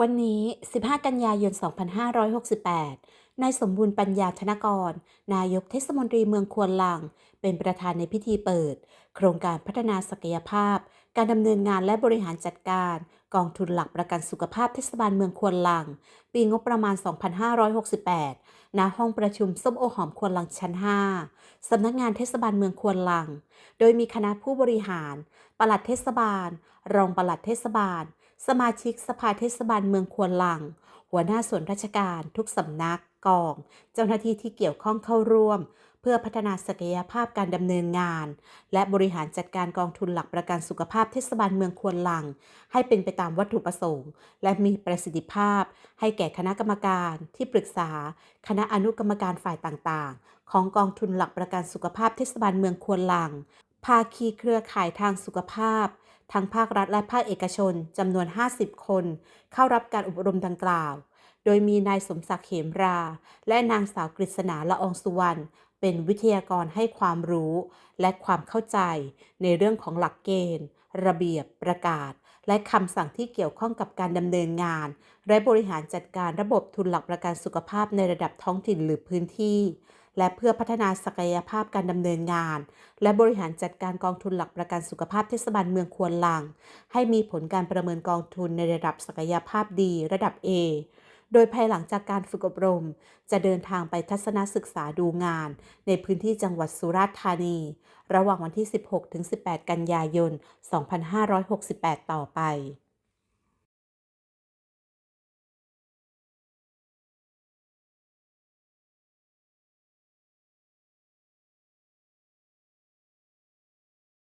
วันนี้ 15 กันยายน 2568 นายสมบูรณ์ปัญญาธนกร นายกเทศมนตรีเมืองควนลัง เป็นประธานในพิธีเปิด โครงการพัฒนาศักยภาพ การดำเนินงานและบริหารจัดการ กองทุนหลักประกันสุขภาพเทศบาลเมืองควนลัง ปีงบประมาณ 2568 ณ ห้องประชุมส้มโอหอมควนลังชั้น 5 สำนักงานเทศบาลเมืองควนลัง โดยมีคณะผู้บริหาร ปลัดเทศบาล รองปลัดเทศบาล สมาชิกสภาเทศบาลเมืองควนลัง หัวหน้าส่วนราชการทุกสำนักกอง เจ้าหน้าที่ที่เกี่ยวข้องเข้าร่วม เพื่อพัฒนาศักยภาพการดำเนินงาน และบริหารจัดการกองทุนหลักประกันสุขภาพเทศบาลเมืองควนลัง ให้เป็นไปตามวัตถุประสงค์ และมีประสิทธิภาพ ให้แก่คณะกรรมการที่ปรึกษา คณะอนุกรรมการฝ่ายต่างๆ ของกองทุนหลักประกันสุขภาพเทศบาลเมืองควนลัง ภาคีเครือข่ายทางสุขภาพ ทั้งภาครัฐและภาคเอกชนจำนวน 50 คน เข้ารับการอบรมดังกล่าว โดยมีนายสมศักดิ์เหมรา และนางสาวกฤษณาละอองสุวรรณเป็นวิทยากรให้ความรู้ และความเข้าใจ ในเรื่องของหลักเกณฑ์ ระเบียบประกาศ และคำสั่งที่เกี่ยวข้องกับการดำเนินงาน และบริหารจัดการระบบทุนหลักประกันสุขภาพในระดับท้องถิ่นหรือพื้นที่ และเพื่อพัฒนาศักยภาพการดำเนินงาน และบริหารจัดการกองทุนหลักประกันสุขภาพเทศบาลเมืองควนลัง ให้มีผลการประเมินกองทุนในระดับศักยภาพดีระดับ A โดยภายหลังจากการฝึกอบรม จะเดินทางไปทัศนศึกษาดูงาน ในพื้นที่จังหวัดสุราษฎร์ธานี ระหว่างวันที่ 16-18 กันยายน 2568 ต่อไป